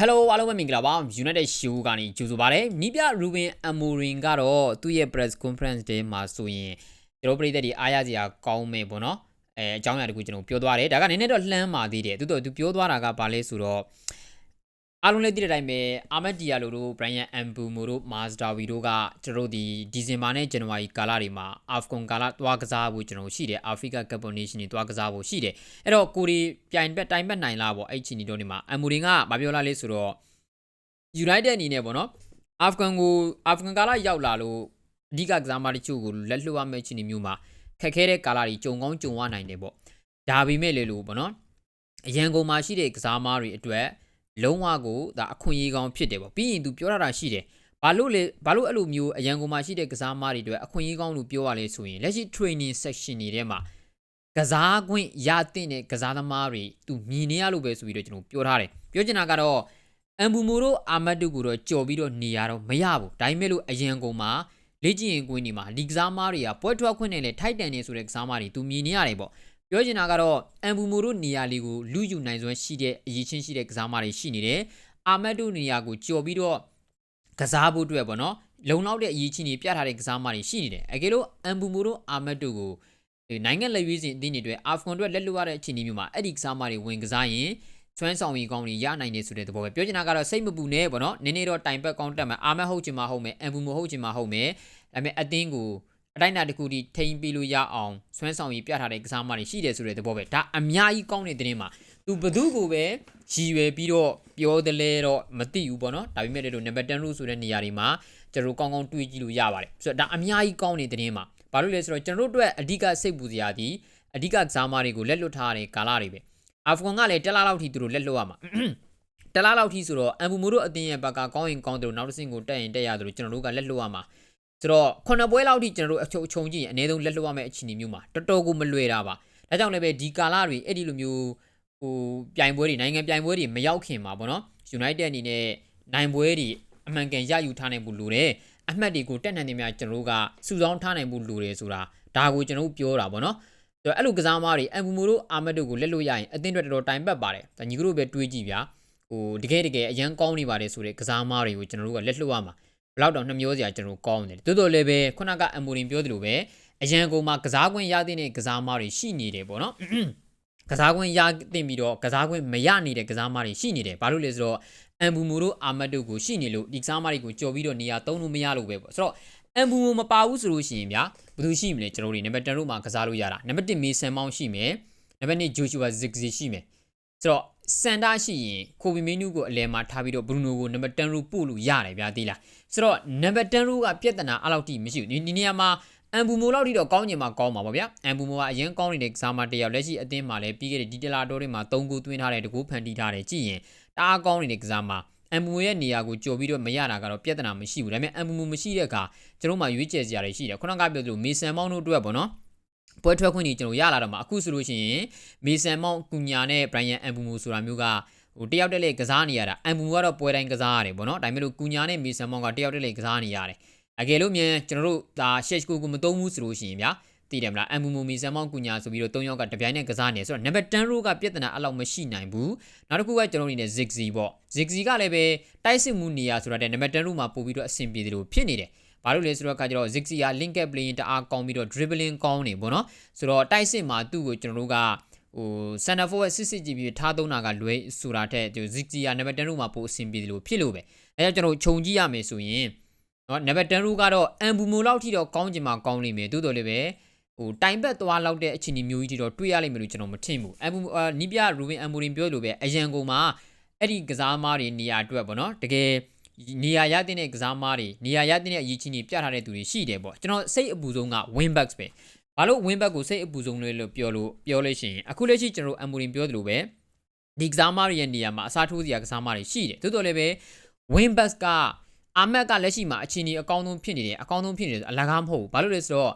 Hello အားလုံးပဲမင်္ဂလာပါ United Show ကနေကြိုဆိုပါရစေ။နီးပြ Ruben Amorim ကတော့သူ့ရဲ့ press conference တဲမှာဆိုရင်ကျွန်တော်ပြည်သက်တွေအားရစရာကောင်းမယ်ပေါ့နော်။အဲအကြောင်းအရာတခုကျွန်တော်ပြောသွားတယ်။ဒါကနည်းနည်းတော့လှမ်းပါသေးတယ်။သူတို့သူပြောသွားတာကဘာလဲဆိုတော့ အားလုံးလည်းသိတဲ့အတိုင်းပဲအာမက်ဒီယာလိုတို့ Brian Ambumo တို့ Mazdawi တို့ကကျွန်တော်တို့ဒီဒီဇင်ဘာနဲ့ဇန်နဝါရီကာလတွေမှာ Afcon ကာလသွားကစားဖို့ကျွန်တော်ရှိတယ် Africa Cup of Nations တွေသွားကစားဖို့ရှိတယ်အဲ့တော့ကိုရီပြိုင်ဘက်တိုင်ဘက်နိုင်လားပေါ့အဲ့ချီနီတို့နေမှာ Amorim ကမပြောလားလေဆိုတော့ United အနေနဲ့ပေါ့နော် Afcon ကို Afcon ကာလရောက်လာလို့အဓိကကစားမတချို့ကိုလက်လွှတ်ရမယ့်ချီနီမျိုးမှာခက်ခဲတဲ့ကာလတွေကြုံကောင်းကြုံရနိုင်တယ်ပေါ့ဒါပေမဲ့လေလို့ပေါ့နော်အရန်ကုန်မှာရှိတဲ့ကစားမတွေအတွက် လုံးဝကိုဒါအခွင့်အရေးကောင်းဖြစ်တယ်ပေါ့ပြီးရင်သူပြောရတာရှိတယ်ဘာလို့လဲဘာလို့အဲ့လိုမျိုးအရန်ကုန်မှာရှိတဲ့ကစားမတွေအတွက်အခွင့်အရေးကောင်းလို့ပြောရလဲဆိုရင်လက်ရှိ training section တွေထဲမှာကစားခွင့်ရတဲ့ကစားသမားတွေသူမြင်နေရလို့ပဲဆိုပြီးတော့ကျွန်တော်ပြောထားတယ်ပြောချင်တာကတော့အမ်ဘူမိုတို့အာမတ်တို့ကိုတော့ကြော်ပြီးတော့နေရတော့မရဘူးဒါပေမဲ့လို့အရန်ကုန်မှာလေ့ကျင့်ရင်ကွင်းဒီမှာဒီကစားမားတွေကပွဲထွက်ခွင့်နဲ့လေထိုက်တန်နေဆိုတဲ့ကစားမားတွေသူမြင်နေရတယ်ပေါ့ ပြောချင်တာကတော့အမ်ဘူမိုတို့နေရာလေးကိုလူယူနိုင်စွမ်းရှိတဲ့အရေးချင်းရှိတဲ့ကစားမားတွေရှိနေတယ်အာမတ်တို့နေရာကိုကြော်ပြီးတော့ကစားဖို့အတွက်ပေါ့နော်လုံလောက်တဲ့အရေးချင်းတွေပြထားတဲ့ကစားမားတွေရှိနေတယ်အကယ်လို့အမ်ဘူမိုတို့အာမတ်တို့ကိုနိုင်ငံလက်ရွေးစင်အသင်းတွေအတွက်အာဖဂန်အတွက်လက်လွတ်ရတဲ့အခြေအနေမျိုးမှာအဲ့ဒီကစားမားတွေဝင်ကစားရင်စွမ်းဆောင်ရည်ကောင်းတွေရနိုင်တယ်ဆိုတဲ့သဘောပဲပြောချင်တာကတော့စိတ်မပူနဲ့ပေါ့နော်နည်းနည်းတော့တိုင်ပတ်ကောင်းတက်မယ်အာမတ်ဟုတ်ချင်မှဟုတ်မယ်အမ်ဘူမဟုတ်ချင်မှဟုတ်မယ်ဒါပေမဲ့အသင်းကို အတိုင်းအတာတစ်ခုထိထိန်းပြီးလို့ရအောင်စွမ်းဆောင်ရည်ပြထားတဲ့ကစားမတွေရှိတယ်ဆိုတဲ့သဘောပဲဒါအများကြီးကောင်းတဲ့သတင်းမှာသူဘသူကိုပဲရည်ရွယ်ပြီးတော့ပြောတယ်လဲတော့မသိဘူးပေါ့နော်ဒါပေမဲ့လည်းနံပါတ်10လို့ဆိုတဲ့နေရာတွေမှာကျွန်တော်ကောင်းကောင်းတွေးကြည့်လို့ရပါတယ်ဆိုတော့ဒါအများကြီးကောင်းတဲ့သတင်းမှာဘာလို့လဲဆိုတော့ကျွန်တော်တို့အတွက်အဓိကစိတ်ပူစရာဒီအဓိကကစားမတွေကိုလက်လွတ်ထားတဲ့ကာလတွေပဲအာဖဂန်ကလည်းတလားလောက်ထိသူတို့လက်လွတ်ရမှာတလားလောက်ထိဆိုတော့အမ်ဘူမိုတို့အတင်းရဲ့ဘက်ကကောင်းရင်ကောင်းတယ်လို့နောက်တစ်ဆင့်ကိုတက်ရင်တက်ရသလိုကျွန်တော်တို့ကလက်လွတ်ရမှာ ဆိုတော့ခုနှစ်ပွဲလောက်ထိကျွန်တော်တို့အချုပ်အချုံကြည့်ရင်အနည်းဆုံးလက်လွတ်ရမယ့်အခြေအနေမျိုးမှာတော်တော်ကိုမလွယ်တာပါဒါကြောင့်လည်းပဲဒီကာလတွေအဲ့ဒီလိုမျိုးဟိုပြိုင်ပွဲတွေနိုင်ငံပြိုင်ပွဲတွေမရောက်ခင်မှာပေါ့နော် United အနေနဲ့နိုင်ပွဲတွေအမှန်ကန်ရယူထားနိုင်ဖို့လိုတယ်အမှတ်တွေကိုတက်နိုင်နေများကျွန်တော်တို့ကစုဆောင်းထားနိုင်ဖို့လိုတယ်ဆိုတာဒါကိုကျွန်တော်တို့ပြောတာပေါ့နော်ဆိုတော့အဲ့လိုကစားမားတွေအမ်ဘူမိုတို့အာမတ်တို့ကိုလက်လို့ရရင်အသင်းတွေတော်တော်တိုင်ပတ်ပါတယ်ဒါညီကတို့ပဲတွေးကြည့်ဗျာဟိုတကယ်တကယ်အရန်ကောင်းနေပါတယ်ဆိုတဲ့ကစားမားတွေကိုကျွန်တော်တို့ကလက်လွတ်ရမှာဘ လောက်တောင်နှမျောစရာကျွန်တော်ကောင်းတယ်တိုးတိုးလည်းပဲခုနကအမိုရင်ပြောသလိုပဲအရန်ကုန်မှာကစားခွင့်ရတဲ့ကစားမားတွေရှိနေတယ်ပေါ့နော်ကစားခွင့်ရတင်ပြီးတော့ကစားခွင့်မရနေတဲ့ကစားမားတွေရှိနေတယ်ဘာလို့လဲဆိုတော့အမ်ဘူမိုတို့အာမတ်တို့ကိုရှိနေလို့ဒီကစားမားတွေကိုကြော်ပြီးတော့နေရာသုံးလို့မရလို့ပဲပေါ့ဆိုတော့အမ်ဘူမိုမပါဘူးဆိုလို့ရှိရင်ဗျာဘယ်သူရှိမလဲကျွန်တော်တို့နံပါတ်10တို့မှာကစားလို့ရတာနံပါတ်1မေဆန်မောင်းရှိမယ်နံပါတ်2ဂျိုရှူဝါဇစ်ဂစီရှိမယ်ဆိုတော့ စန်တာရှိရင်ကိုဗီမင်းနူးကိုအလဲမှာထားပြီးတော့ဘရူနိုကိုနံပါတ်10ရိုပို့လို့ရတယ်ဗျာသိလားဆိုတော့နံပါတ်10ရိုကပြဿနာအဲ့လောက်ထိမရှိဘူးဒီနေရာမှာအမ်ဘူမိုလောက်ထိတော့ကောင်းချင်မှကောင်းမှာပေါ့ဗျာအမ်ဘူမိုကအရင်ကောင်းနေတဲ့ကစားမတယောက်လက်ရှိအသင်းမှာလည်းပြီးခဲ့တဲ့ဒီတလာတိုးတွေမှာ3ဂိုးသွင်းထားတယ်တကူဖန်တီးထားတယ်ကြည့်ရင်တအားကောင်းနေတဲ့ကစားမအမ်ဘူမိုရဲ့နေရာကိုကြော်ပြီးတော့မရတာကတော့ပြဿနာမရှိဘူးဒါပေမဲ့အမ်ဘူမိုမရှိတဲ့အခါကျွန်တော်မှရွေးချယ်စရာတွေရှိတယ်ခုနကပြောသလိုမေဆန်မောင်းတို့အတွက်ပေါ့နော် ပွဲထွက်ခွင့်ကြီးကျွန်တော်ရလာတော့မှာအခုဆိုလို့ရှိရင်မေဆန်မောင်းကူညာနဲ့ဘရိုင်ယန်အမ်ဘူမိုဆိုတာမျိုးကဟိုတယောက်တည်းလေကစားနေရတာအမ်ဘူကတော့ပွဲတိုင်းကစားရတယ်ပေါ့နော်ဒါပေမဲ့လို့ကူညာနဲ့မေဆန်မောင်းကတယောက်တည်းလေကစားနေရတယ်အကယ်လို့မြန်ကျွန်တော်တို့ဒါရှက်ကိုကိုမသုံးဘူးဆိုလို့ရှိရင်ဗျာတည်တယ်မလားအမ်ဘူမိုမီဆန်မောင်းကူညာဆိုပြီးတော့၃ယောက်ကတပြိုင်နက်ကစားနေဆိုတော့နံပါတ်10ရိုးကပြဿနာအဲ့လောက်မရှိနိုင်ဘူးနောက်တစ်ခုကကျွန်တော်အနေနဲ့ Zigzy ပေါ့ Zigzy ကလည်းပဲတိုက်စစ်မှုနေရာဆိုတာတဲ့နံပါတ်10ရိုးမှာပို့ပြီးတော့အဆင်ပြေတယ်လို့ဖြစ်နေတယ် ဘာလို့လဲဆိုတော့အခါကျတော့ Ziggy က link up play တအားကောင်းပြီးတော့ dribbling ကောင်းနေပေါ့နော်ဆိုတော့တိုက်စစ်မှာသူ့ကိုကျွန်တော်တို့ကဟို center forward စစ်စစ်ကြည့်ပြီးထားသုံးတာကလွဲဆိုတာထက်ဒီ Ziggy ကနံပါတ်10ရိုးမှာပိုအဆင်ပြေတယ်လို့ဖြစ်လို့ပဲအဲကြောင့်ကျွန်တော်ခြုံကြည့်ရမယ်ဆိုရင်နော်နံပါတ်10ရိုးကတော့အမ်ဘူမိုလောက်ထိတော့ကောင်းချင်မှကောင်းနေမယ်တိုးတော်လည်းပဲဟိုတိုင်ဘက်သွားလောက်တဲ့အခြေအနေမျိုးကြီးတော့တွေ့ရလိမ့်မယ်လို့ကျွန်တော်မထင်ဘူးအမ်ဘူနီးပြရူဘင်အမ်ဘူရင်ပြောလို့ပဲအရန်ကုန်မှာအဲ့ဒီကစားမားတွေနေရာအတွက်ပေါ့နော်တကယ် နေရာရတဲ့ကစားမားတွေနေရာရတဲ့အရေးချင်းတွေပြထားတဲ့သူတွေရှိတယ်ပေါ့ကျွန်တော်စိတ်အပူဆုံးက win backs ပဲဘာလို့ win back ကိုစိတ်အပူဆုံးလဲလို့ပြောလို့ပြောလို့ရှိရင်အခုလက်ရှိကျွန်တော်အမ်ဘူရင်ပြောသလိုပဲဒီကစားမားတွေရဲ့နေရာမှာအစားထိုးစရာကစားမားတွေရှိတယ်တိုးတော်လည်းပဲ win backs ကအာမက်ကလက်ရှိမှာအခြေအနေအကောင်းဆုံးဖြစ်နေတယ်အကောင်းဆုံးဖြစ်နေတယ်အလကားမဟုတ်ဘူးဘာလို့လဲဆိုတော့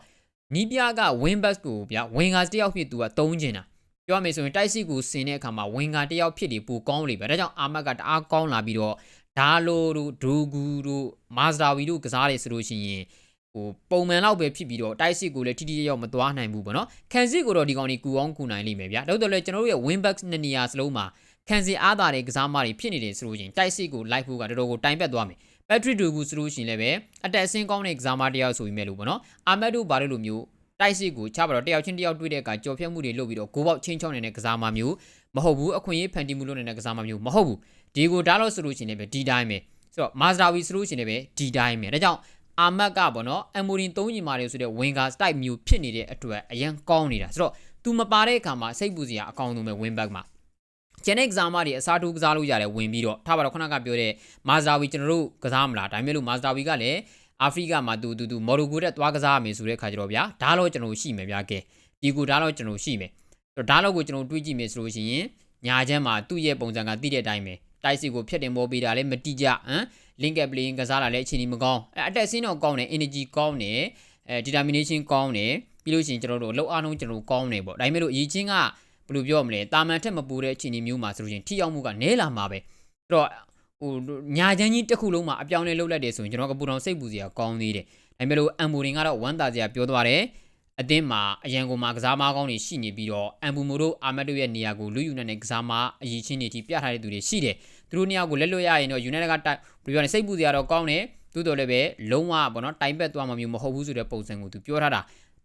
နီးပြက win back ကိုဗျာ win ကတယောက်ဖြစ်သူကတုံးကျင်တာပြောရမယ်ဆိုရင်တိုက်စစ်ကိုဆင်တဲ့အခါမှာ win ကတယောက်ဖြစ်ပြီးပူကောင်းလေပဲဒါကြောင့်အာမက်ကတအားကောင်းလာပြီးတော့ ဒါလိုတို့ဒူဂူတို့မာဇဒါဝီတို့ကစားတယ်ဆိုလို့ရှိရင်ဟိုပုံမှန်လောက်ပဲဖြစ်ပြီးတော့တိုက်စစ်ကိုလည်းထိထိရောက်မသွားနိုင်ဘူးပေါ့နော်ခံစစ်ကိုတော့ဒီကောင်ကြီးကူအောင်ကူနိုင်လိမ့်မယ်ဗျာဒါတော့လည်းကျွန်တော်တို့ရဲ့ win back နှစ်နေရာစလုံးမှာခံစီအားသာတဲ့ကစားမတွေဖြစ်နေတယ်ဆိုလို့ရှိရင်တိုက်စစ်ကိုလိုက်ဖို့ကတော်တော်ကိုတိုင်ပတ်သွားမယ်ပက်ထရစ်ဒူကူဆိုလို့ရှိရင်လည်းပဲအတက်အဆင်းကောင်းတဲ့ကစားမတစ်ယောက်ဆိုပြီးမဲ့လို့ပေါ့နော်အာမက်တို့ဘာလို့လို့မျိုးတိုက်စစ်ကိုချပါတော့တယောက်ချင်းတယောက်တွေ့တဲ့အခါကြော်ဖြတ်မှုတွေလုပ်ပြီးတော့ဂိုးပေါက်ချင်းချောင်းနေတဲ့ကစားမမျိုးမဟုတ်ဘူးအခွင့်အရေးဖန်တီးမှုလုပ်နေတဲ့ကစားမမျိုးမဟုတ်ဘူး ဒီကိုဒါလို့ဆိုလို့ရှိရင်လည်းပဲဒီတိုင်းပဲဆိုတော့မာဇရာဝီဆိုလို့ရှိရင်လည်းပဲဒီတိုင်းပဲဒါကြောင့်အာမတ်ကပေါ့နော်အမ်မိုရင်၃ညီမာတွေဆိုတဲ့ဝင်ကာစတိုက်မျိုးဖြစ်နေတဲ့အတွက်အရန်ကောင်းနေတာဆိုတော့ तू မပါတဲ့အခါမှာစိတ်ပူစရာအကောင်းဆုံးပဲ win back မှာကျန်တဲ့ကစားမတွေအစားထိုးကစားလို့ရတယ်ဝင်ပြီးတော့ထားပါတော့ခုနကပြောတဲ့မာဇာဝီကျွန်တော်တို့ကစားမလားဒါပေမဲ့လို့မာဇာဝီကလည်းအာဖရိကမှာတူတူတူမော်ရိုကိုတက်သွားကစားရမယ်ဆိုတဲ့ခါကျတော့ဗျာဒါတော့ကျွန်တော်ရှိမယ်ဗျာကဲဒီကူဒါတော့ကျွန်တော်ရှိမယ်ဆိုတော့ဒါတော့ကိုကျွန်တော်တွေးကြည့်မယ်ဆိုလို့ရှိရင်ညာချမ်းမှာသူ့ရဲ့ပုံစံကတိတဲ့အတိုင်းပဲ တိုက်စီကိုဖြတ်တင်ပေါ်ပေးတာလည်းမတိကြဟမ် link up playing ကစားတာလည်းအချိန်ကြီးမကောင်းအဲအတက်ဆင်းတော့ကောင်းတယ် energy ကောင်းတယ်အဲ determination ကောင်းတယ်ပြီးလို့ရှိရင်ကျွန်တော်တို့အလောက်အားလုံးကျွန်တော်တို့ကောင်းတယ်ပေါ့ဒါပေမဲ့လို့အရေးချင်းကဘယ်လိုပြောမလဲတာမန်ထက်မပူတဲ့အခြေအနေမျိုးမှာဆိုလို့ရှိရင်ထိရောက်မှုကနည်းလာမှာပဲအဲ့တော့ဟိုညာချမ်းကြီးတစ်ခုလုံးမှာအပြောင်းလဲလုပ်လိုက်တယ်ဆိုရင်ကျွန်တော်ကပူတောင်စိတ်ပူစရာကောင်းသေးတယ်ဒါပေမဲ့လို့အမ်ဘူရင်ကတော့ဝမ်းသာစရာပြောသွားတယ် အသင်းမှာအရန်ကုန်မှာကစားမကောင်းတွေရှိနေပြီးတော့အမ်ဘူမိုတို့အာမတ်တို့ရဲ့နေရာကိုလူယူနေတဲ့ကစားမအရေးချင်းတွေထိပြထားတဲ့သူတွေရှိတယ်သူတို့နေရာကိုလက်လွတ်ရရင်တော့ United ကတိုက်ဘယ်လိုပြောလဲစိတ်ပူစရာတော့ကောင်းတယ်သို့တော်လည်းပဲလုံးဝပေါ့နော်တိုင်ပက်သွားမှမျိုးမဟုတ်ဘူးဆိုတဲ့ပုံစံကိုသူပြောထားတာ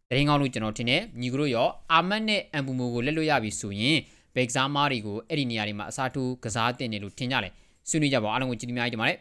တရင်ကောင်းလို့ကျွန်တော်ထင်တယ်ညီကတို့ရောအာမတ်နဲ့အမ်ဘူမိုကိုလက်လွတ်ရပြီဆိုရင်ဘယ်ကစားမတွေကိုအဲ့ဒီနေရာတွေမှာအစားထိုးကစားတင်တယ်လို့ထင်ကြတယ်ဆွေးနွေးကြပါဦးအားလုံးကိုကြည့်ပြီးများကြပါမယ်